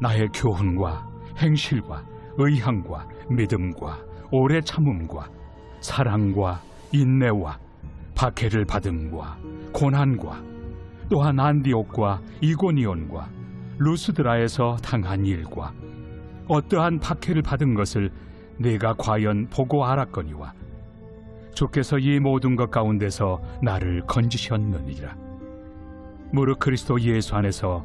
나의 교훈과 행실과 의향과 믿음과 오래 참음과 사랑과 인내와 박해를 받음과 고난과 또한 안디옥과 이고니온과 루스드라에서 당한 일과 어떠한 박해를 받은 것을 내가 과연 보고 알았거니와 주께서 이 모든 것 가운데서 나를 건지셨느니라. 무릇 그리스도 예수 안에서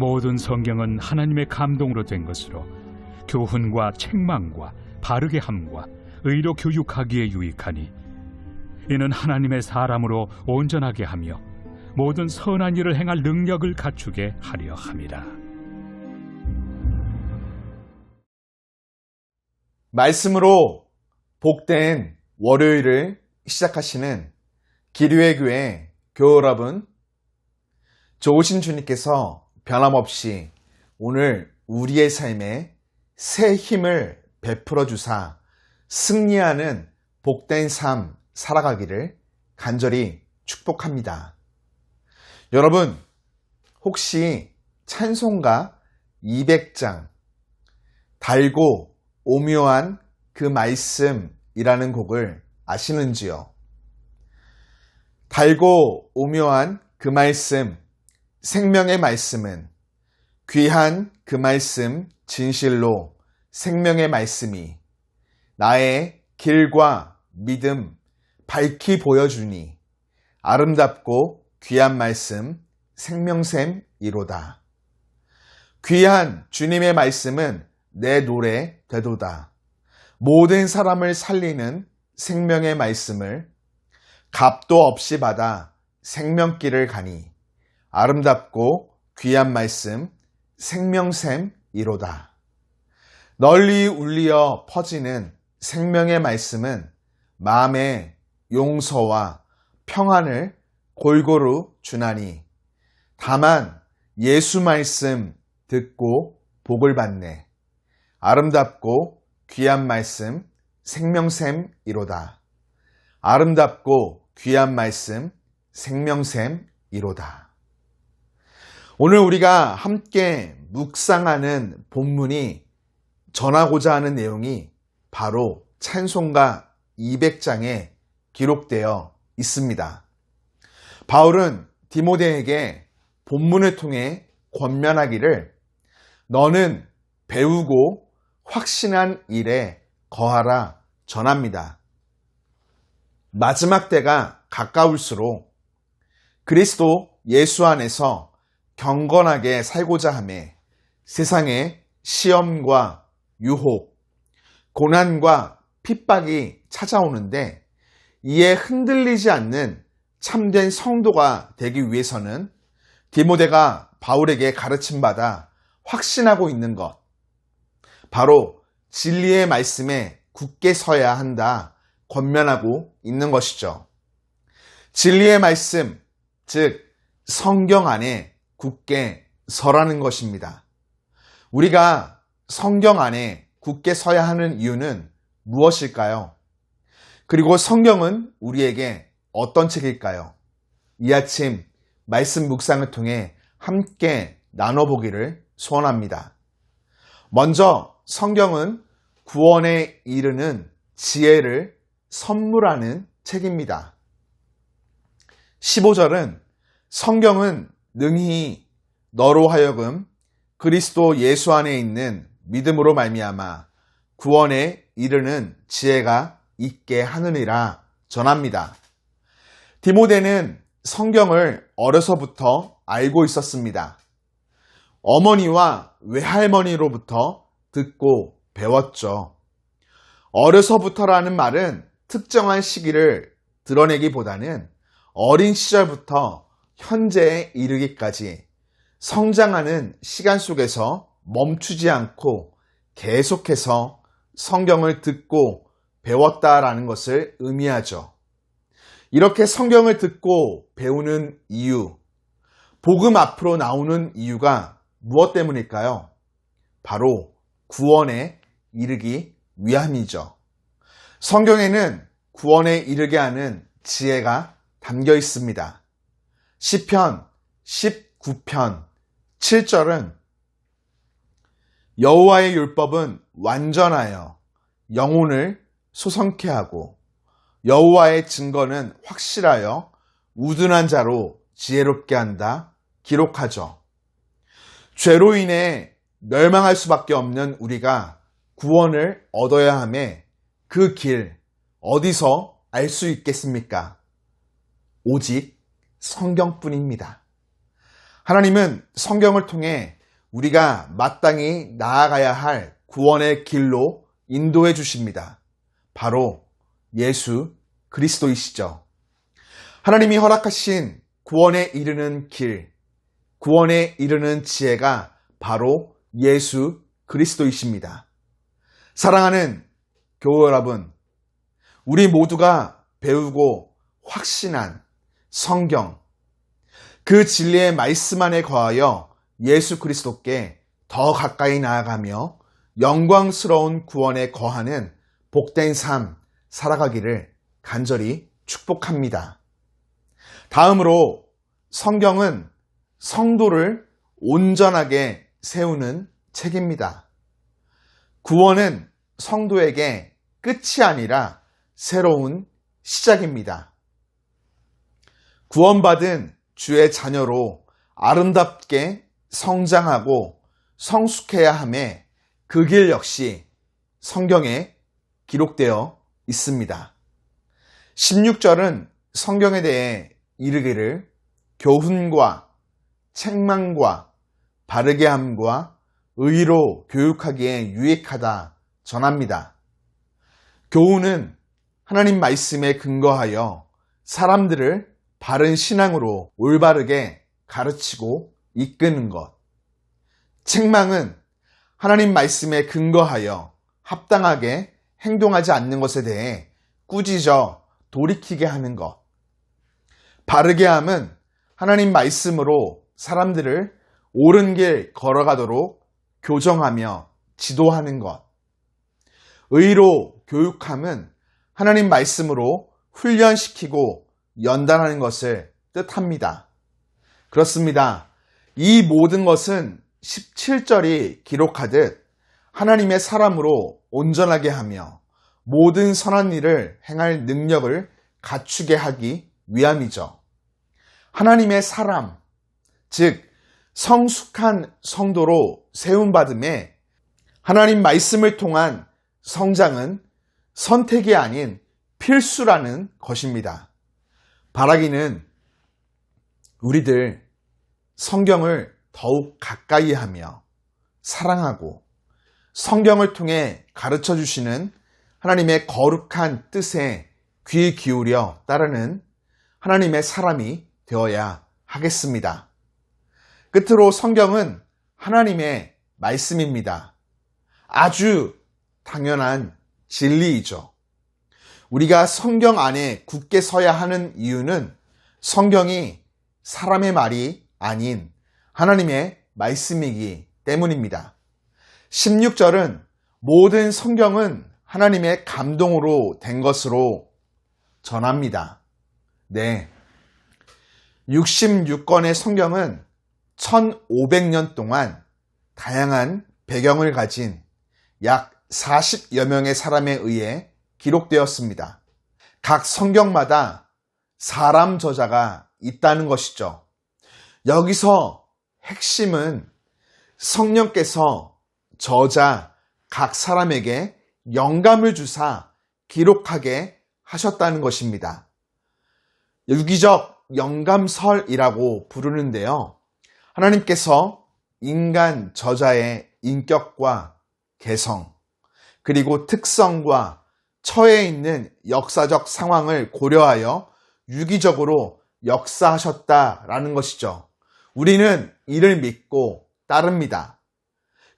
모든 성경은 하나님의 감동으로 된 것으로 교훈과 책망과 바르게 함과 의로 교육하기에 유익하니 이는 하나님의 사람으로 온전하게 하며 모든 선한 일을 행할 능력을 갖추게 하려 함이라. 말씀으로 복된 월요일을 시작하시는 기류의 교회 교회 여러분, 좋으신 주님께서 변함없이 오늘 우리의 삶에 새 힘을 베풀어 주사 승리하는 복된 삶 살아가기를 간절히 축복합니다. 여러분, 혹시 찬송가 200장 달고 오묘한 그 말씀이라는 곡을 아시는지요? 달고 오묘한 그 말씀, 생명의 말씀은 귀한 그 말씀, 진실로 생명의 말씀이 나의 길과 믿음 밝히 보여주니 아름답고 귀한 말씀, 생명샘이로다. 귀한 주님의 말씀은 내 노래 되도다. 모든 사람을 살리는 생명의 말씀을 값도 없이 받아 생명길을 가니 아름답고 귀한 말씀 생명샘이로다. 널리 울리어 퍼지는 생명의 말씀은 마음의 용서와 평안을 골고루 주나니 다만 예수 말씀 듣고 복을 받네. 아름답고 귀한 말씀 생명샘이로다. 아름답고 귀한 말씀 생명샘이로다. 오늘 우리가 함께 묵상하는 본문이 전하고자 하는 내용이 바로 찬송가 200장에 기록되어 있습니다. 바울은 디모데에게 본문을 통해 권면하기를 너는 배우고 확신한 일에 거하라 전합니다. 마지막 때가 가까울수록 그리스도 예수 안에서 경건하게 살고자 함에 세상에 시험과 유혹, 고난과 핍박이 찾아오는데 이에 흔들리지 않는 참된 성도가 되기 위해서는 디모데가 바울에게 가르침받아 확신하고 있는 것, 바로 진리의 말씀에 굳게 서야 한다 권면하고 있는 것이죠. 진리의 말씀, 즉 성경 안에 굳게 서라는 것입니다. 우리가 성경 안에 굳게 서야 하는 이유는 무엇일까요? 그리고 성경은 우리에게 어떤 책일까요? 이 아침 말씀 묵상을 통해 함께 나눠보기를 소원합니다. 먼저 성경은 구원에 이르는 지혜를 선물하는 책입니다. 15절은 성경은 능히 너로 하여금 그리스도 예수 안에 있는 믿음으로 말미암아 구원에 이르는 지혜가 있게 하느니라 전합니다. 디모데는 성경을 어려서부터 알고 있었습니다. 어머니와 외할머니로부터 듣고 배웠죠. 어려서부터라는 말은 특정한 시기를 드러내기보다는 어린 시절부터 현재에 이르기까지 성장하는 시간 속에서 멈추지 않고 계속해서 성경을 듣고 배웠다라는 것을 의미하죠. 이렇게 성경을 듣고 배우는 이유, 복음 앞으로 나오는 이유가 무엇 때문일까요? 바로 구원에 이르기 위함이죠. 성경에는 구원에 이르게 하는 지혜가 담겨 있습니다. 시편 19편 7절은 여호와의 율법은 완전하여 영혼을 소성케 하고 여호와의 증거는 확실하여 우둔한 자로 지혜롭게 한다 기록하죠. 죄로 인해 멸망할 수밖에 없는 우리가 구원을 얻어야 함에 그 길 어디서 알 수 있겠습니까? 오직 성경뿐입니다. 하나님은 성경을 통해 우리가 마땅히 나아가야 할 구원의 길로 인도해 주십니다. 바로 예수 그리스도이시죠. 하나님이 허락하신 구원에 이르는 길, 구원에 이르는 지혜가 바로 예수 그리스도이십니다. 사랑하는 교우 여러분, 우리 모두가 배우고 확신한 성경, 그 진리의 말씀 안에 거하여 예수 그리스도께 더 가까이 나아가며 영광스러운 구원에 거하는 복된 삶 살아가기를 간절히 축복합니다. 다음으로 성경은 성도를 온전하게 세우는 책입니다. 구원은 성도에게 끝이 아니라 새로운 시작입니다. 구원받은 주의 자녀로 아름답게 성장하고 성숙해야 함에 그 길 역시 성경에 기록되어 있습니다. 16절은 성경에 대해 이르기를 교훈과 책망과 바르게 함과 의로 교육하기에 유익하다 전합니다. 교훈은 하나님 말씀에 근거하여 사람들을 바른 신앙으로 올바르게 가르치고 이끄는 것. 책망은 하나님 말씀에 근거하여 합당하게 행동하지 않는 것에 대해 꾸짖어 돌이키게 하는 것. 바르게 함은 하나님 말씀으로 사람들을 옳은 길 걸어가도록 교정하며 지도하는 것. 의로 교육함은 하나님 말씀으로 훈련시키고 연단하는 것을 뜻합니다. 그렇습니다. 이 모든 것은 17절이 기록하듯 하나님의 사람으로 온전하게 하며 모든 선한 일을 행할 능력을 갖추게 하기 위함이죠. 하나님의 사람, 즉 성숙한 성도로 세움받음에 하나님 말씀을 통한 성장은 선택이 아닌 필수라는 것입니다. 바라기는 우리들 성경을 더욱 가까이 하며 사랑하고 성경을 통해 가르쳐 주시는 하나님의 거룩한 뜻에 귀 기울여 따르는 하나님의 사람이 되어야 하겠습니다. 끝으로 성경은 하나님의 말씀입니다. 아주 당연한 진리이죠. 우리가 성경 안에 굳게 서야 하는 이유는 성경이 사람의 말이 아닌 하나님의 말씀이기 때문입니다. 16절은 모든 성경은 하나님의 감동으로 된 것으로 전합니다. 네. 66권의 성경은 1500년 동안 다양한 배경을 가진 약 40여 명의 사람에 의해 기록되었습니다. 각 성경마다 사람 저자가 있다는 것이죠. 여기서 핵심은 성령께서 저자 각 사람에게 영감을 주사 기록하게 하셨다는 것입니다. 유기적 영감설이라고 부르는데요. 하나님께서 인간 저자의 인격과 개성, 그리고 특성과 처해 있는 역사적 상황을 고려하여 유기적으로 역사하셨다라는 것이죠. 우리는 이를 믿고 따릅니다.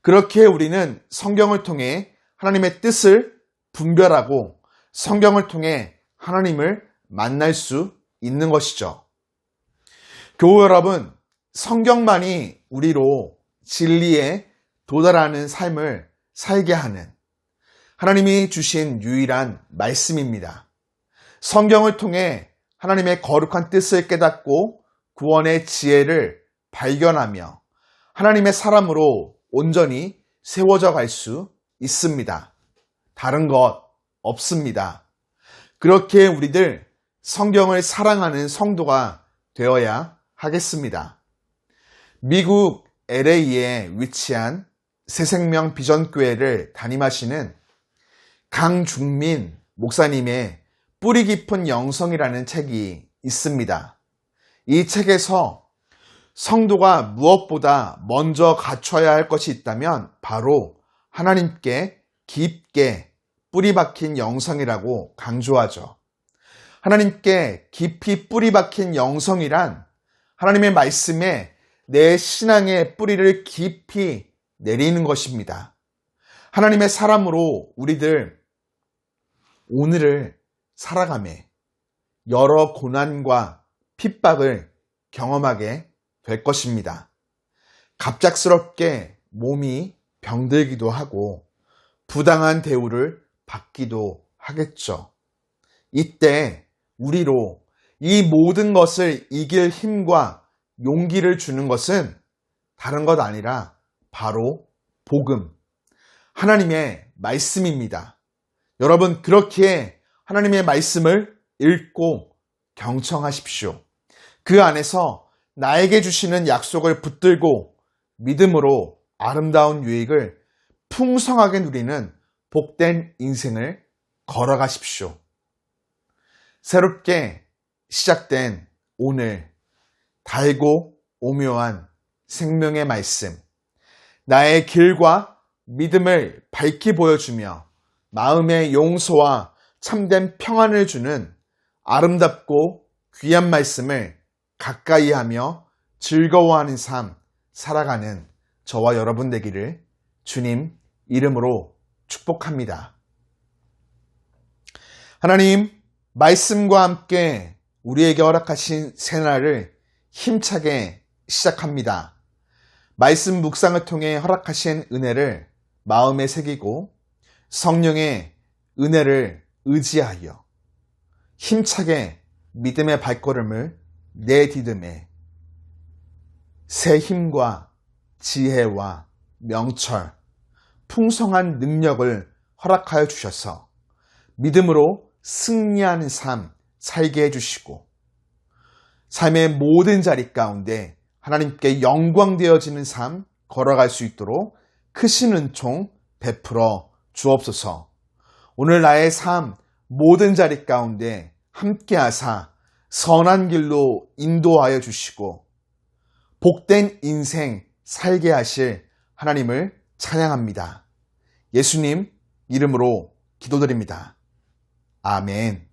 그렇게 우리는 성경을 통해 하나님의 뜻을 분별하고 성경을 통해 하나님을 만날 수 있는 것이죠. 교우 여러분, 성경만이 우리로 진리에 도달하는 삶을 살게 하는 하나님이 주신 유일한 말씀입니다. 성경을 통해 하나님의 거룩한 뜻을 깨닫고 구원의 지혜를 발견하며 하나님의 사람으로 온전히 세워져 갈 수 있습니다. 다른 것 없습니다. 그렇게 우리들 성경을 사랑하는 성도가 되어야 하겠습니다. 미국 LA에 위치한 새생명 비전교회를 담임하시는 강중민 목사님의 뿌리 깊은 영성이라는 책이 있습니다. 이 책에서 성도가 무엇보다 먼저 갖춰야 할 것이 있다면 바로 하나님께 깊게 뿌리 박힌 영성이라고 강조하죠. 하나님께 깊이 뿌리 박힌 영성이란 하나님의 말씀에 내 신앙의 뿌리를 깊이 내리는 것입니다. 하나님의 사람으로 우리들 오늘을 살아가매 여러 고난과 핍박을 경험하게 될 것입니다. 갑작스럽게 몸이 병들기도 하고 부당한 대우를 받기도 하겠죠. 이때 우리로 이 모든 것을 이길 힘과 용기를 주는 것은 다른 것 아니라 바로 복음, 하나님의 말씀입니다. 여러분, 그렇게 하나님의 말씀을 읽고 경청하십시오. 그 안에서 나에게 주시는 약속을 붙들고 믿음으로 아름다운 유익을 풍성하게 누리는 복된 인생을 걸어가십시오. 새롭게 시작된 오늘 달고 오묘한 생명의 말씀, 나의 길과 믿음을 밝히 보여주며 마음의 용서와 참된 평안을 주는 아름답고 귀한 말씀을 가까이 하며 즐거워하는 삶 살아가는 저와 여러분 되기를 주님 이름으로 축복합니다. 하나님, 말씀과 함께 우리에게 허락하신 새날을 힘차게 시작합니다. 말씀 묵상을 통해 허락하신 은혜를 마음에 새기고 성령의 은혜를 의지하여 힘차게 믿음의 발걸음을 내디듬에 새 힘과 지혜와 명철, 풍성한 능력을 허락하여 주셔서 믿음으로 승리하는 삶 살게 해주시고 삶의 모든 자리 가운데 하나님께 영광되어지는 삶 걸어갈 수 있도록 크신 은총 베풀어 주옵소서. 오늘 나의 삶 모든 자리 가운데 함께하사 선한 길로 인도하여 주시고 복된 인생 살게 하실 하나님을 찬양합니다. 예수님 이름으로 기도드립니다. 아멘.